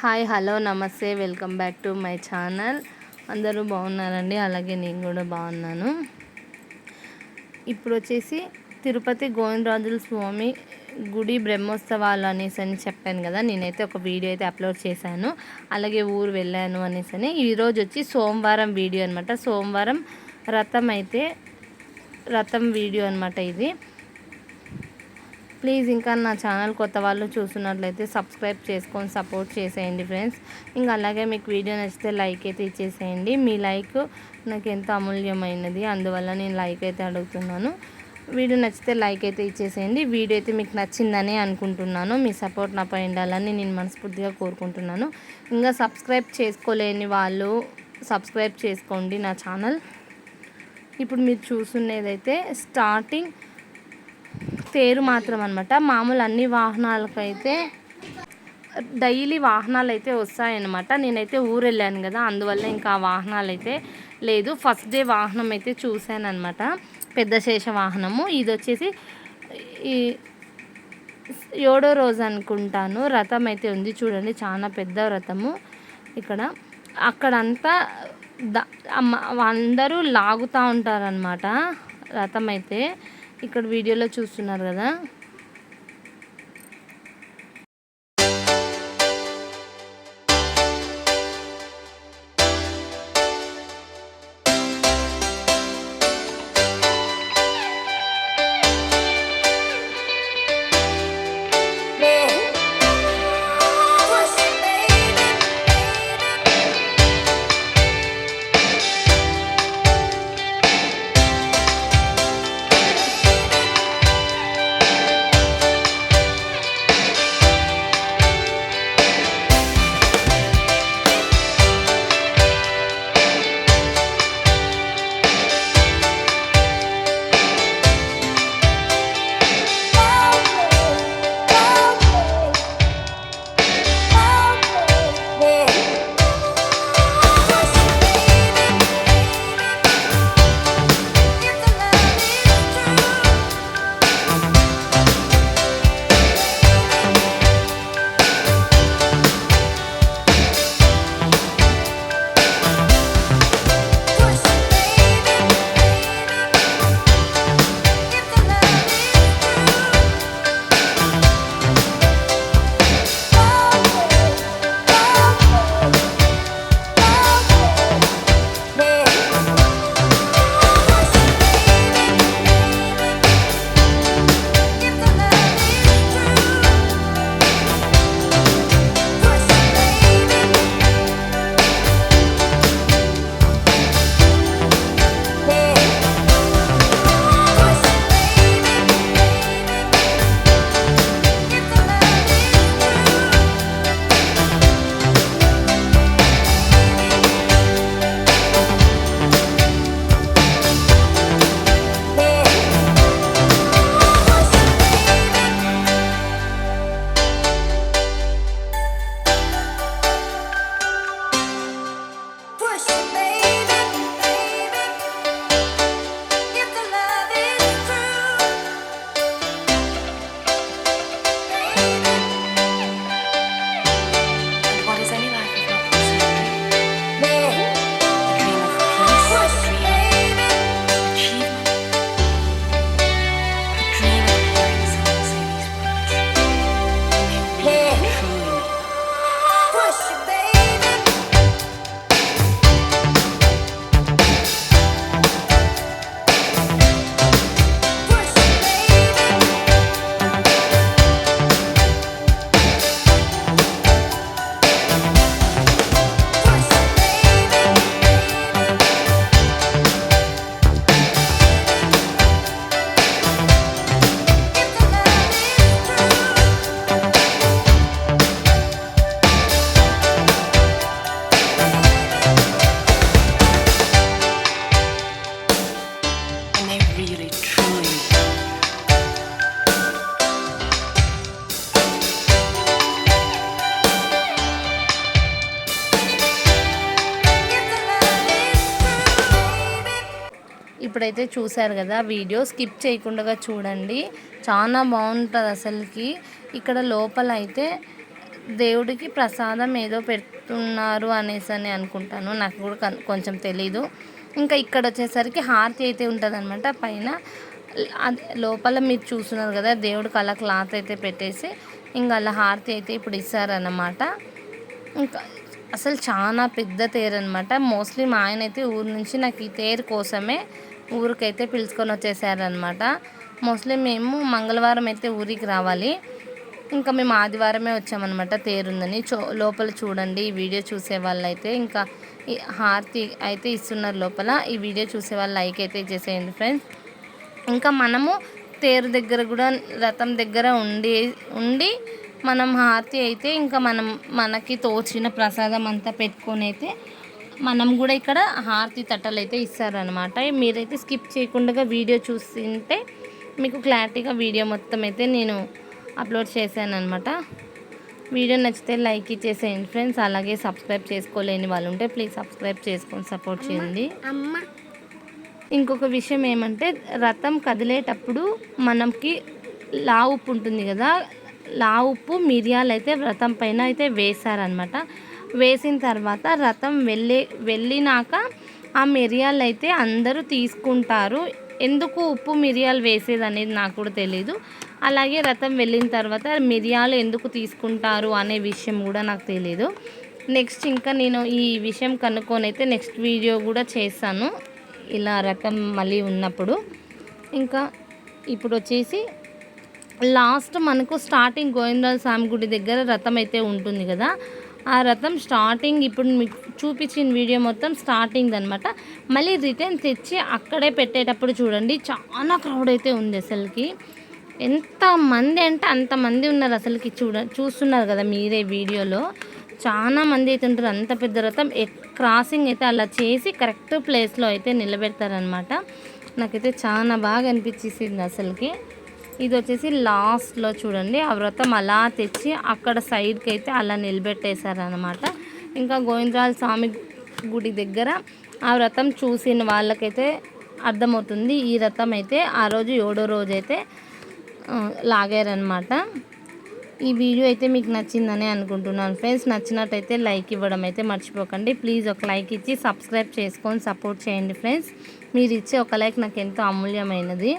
Hi hello నమస్తే welcome back to my channel. అందరూ బాగున్నారండి? అలాగే నేను కూడా బాగున్నాను. ఇప్పుడు వచ్చేసి తిరుపతి గోవిందరాజుల స్వామి గుడి బ్రహ్మోత్సవాలు అనేసి అని చెప్పాను కదా నేనైతే ఒక వీడియో అయితే అప్లోడ్ చేశాను. అలాగే ఊరు వెళ్ళాను అనేసి అని. ఈరోజు వచ్చి సోమవారం వీడియో అనమాట సోమవారం రథం అయితే రథం వీడియో అనమాట ఇది. ప్లీజ్ ఇంకా నా ఛానల్ కొత్త వాళ్ళు చూస్తున్నట్లయితే సబ్స్క్రైబ్ చేసుకొని సపోర్ట్ చేసేయండి ఫ్రెండ్స్. ఇంకా అలాగే మీకు వీడియో నచ్చితే లైక్ అయితే ఇచ్చేసేయండి. మీ లైక్ నాకు ఎంతో అమూల్యమైనది. అందువల్ల నేను లైక్ అయితే అడుగుతున్నాను. వీడియో నచ్చితే లైక్ అయితే ఇచ్చేసేయండి. వీడియో అయితే మీకు నచ్చిందని అనుకుంటున్నాను. మీ సపోర్ట్ నాపై ఉండాలని నేను మనస్ఫూర్తిగా కోరుకుంటున్నాను. ఇంకా సబ్స్క్రైబ్ చేసుకోలేని వాళ్ళు సబ్స్క్రైబ్ చేసుకోండి నా ఛానల్. ఇప్పుడు మీరు చూస్తున్నదైతే స్టార్టింగ్ తేరు మాత్రం అనమాట మామూలు అన్ని వాహనాలకైతే డైలీ వాహనాలు అయితే వస్తాయన్నమాట. నేనైతే ఊరు వెళ్ళాను కదా అందువల్ల ఇంకా వాహనాలు అయితే లేదు. ఫస్ట్ డే వాహనం అయితే చూశాను అనమాట పెద్ద శేష వాహనము. ఇది వచ్చేసి ఈ ఏడో రోజు అనుకుంటాను. రథం అయితే ఉంది చూడండి చాలా పెద్ద రథము ఇక్కడ. అక్కడంతా ద అందరూ లాగుతూ ఉంటారనమాట రథం అయితే ఇక్కడ వీడియోలో చూస్తున్నారు కదా? ఇప్పుడైతే చూశారు కదా వీడియో. స్కిప్ చేయకుండా చూడండి. చాలా బాగుంటుంది అసలుకి. ఇక్కడ లోపల అయితే దేవుడికి ప్రసాదం ఏదో పెడుతున్నారు అనేసి అని అనుకుంటాను. నాకు కూడా కొంచెం తెలీదు. ఇంకా ఇక్కడ వచ్చేసరికి హారతి అయితే ఉంటుంది పైన లోపల మీరు చూస్తున్నారు కదా దేవుడికి అలా క్లాత్ అయితే పెట్టేసి ఇంకా అలా హారతి అయితే ఇప్పుడు ఇస్తారన్నమాట. ఇంకా అసలు చాలా పెద్ద తేరు అనమాట మోస్ట్లీ మా ఆయన అయితే ఊరు నుంచి నాకు ఈ తేరు కోసమే ఊరికైతే పిలుచుకొని వచ్చేసారనమాట మోస్ట్లీ మేము మంగళవారం అయితే ఊరికి రావాలి. ఇంకా మేము ఆదివారమే వచ్చామన్నమాట తేరుందని. చో లోపల చూడండి ఈ వీడియో చూసే వాళ్ళు అయితే ఇంకా హారతి అయితే ఇస్తున్నారు లోపల. ఈ వీడియో చూసే వాళ్ళు లైక్ అయితే చేసేయండి ఫ్రెండ్స్. ఇంకా మనము తేరు దగ్గర కూడా రథం దగ్గర ఉండి ఉండి మనం హారతి అయితే ఇంకా మనం మనకి తోచిన ప్రసాదం అంతా పెట్టుకొని అయితే మనం కూడా ఇక్కడ హారతి తట్టలు అయితే ఇస్తారనమాట మీరైతే స్కిప్ చేయకుండా వీడియో చూస్తుంటే మీకు క్లారిటీగా వీడియో మొత్తం అయితే నేను అప్లోడ్ చేశాను అనమాట వీడియో నచ్చితే లైక్ ఇచ్చేసేయండి ఫ్రెండ్స్. అలాగే సబ్స్క్రైబ్ చేసుకోలేని వాళ్ళు ఉంటే ప్లీజ్ సబ్స్క్రైబ్ చేసుకొని సపోర్ట్ చేయండి. అమ్మ. ఇంకొక విషయం ఏమంటే రథం కదిలేటప్పుడు మనకి లా ఉప్పు ఉంటుంది కదా. లా ఉప్పు మిరియాలు అయితే రథం పైన అయితే వేశారనమాట వేసిన తర్వాత రథం వెళ్ళే వెళ్ళినాక ఆ మిరియాలు అయితే అందరూ తీసుకుంటారు. ఎందుకు ఉప్పు మిరియాలు వేసేది అనేది నాకు కూడా తెలియదు అలాగే రథం వెళ్ళిన తర్వాత మిరియాలు ఎందుకు తీసుకుంటారు అనే విషయం కూడా నాకు తెలియదు నెక్స్ట్ ఇంకా నేను ఈ విషయం కనుక్కొని అయితే నెక్స్ట్ వీడియో కూడా చేస్తాను. ఇలా రథం మళ్ళీ ఉన్నప్పుడు. ఇంకా ఇప్పుడు వచ్చేసి లాస్ట్ మనకు స్టార్టింగ్ గోవిందరాజ స్వామి గుడి దగ్గర రథం అయితే ఉంటుంది కదా. ఆ రథం స్టార్టింగ్ ఇప్పుడు మీకు చూపించిన వీడియో మొత్తం స్టార్టింగ్ అనమాట మళ్ళీ రిటర్న్ తెచ్చి అక్కడే పెట్టేటప్పుడు చూడండి చాలా క్రౌడ్ అయితే ఉంది అసలుకి. ఎంత మంది అంటే అంతమంది ఉన్నారు అసలుకి చూడ చూస్తున్నారు కదా మీరే వీడియోలో. చాలా మంది అయితే ఉంటారు అంత పెద్ద రథం క్రాసింగ్ అయితే అలా చేసి కరెక్ట్ ప్లేస్లో అయితే నిలబెడతారనమాట నాకైతే చాలా బాగా అనిపించేసింది అసలుకి. ఇది వచ్చేసి లాస్ట్లో చూడండి. ఆ వ్రతం అలా తెచ్చి అక్కడ సైడ్కి అయితే అలా నిలబెట్టేశారనమాట ఇంకా గోవిందరాజ స్వామి గుడి దగ్గర ఆ వ్రతం చూసిన వాళ్ళకైతే అర్థమవుతుంది. ఈ రథం అయితే ఆ రోజు ఏడో రోజు అయితే లాగారనమాట ఈ వీడియో అయితే మీకు నచ్చిందని అనుకుంటున్నాను. ఫ్రెండ్స్ నచ్చినట్టయితే లైక్ ఇవ్వడం అయితే మర్చిపోకండి. ప్లీజ్ ఒక లైక్ ఇచ్చి సబ్స్క్రైబ్ చేసుకొని సపోర్ట్ చేయండి ఫ్రెండ్స్. మీరు ఇచ్చే ఒక లైక్ నాకు ఎంతో అమూల్యమైనది.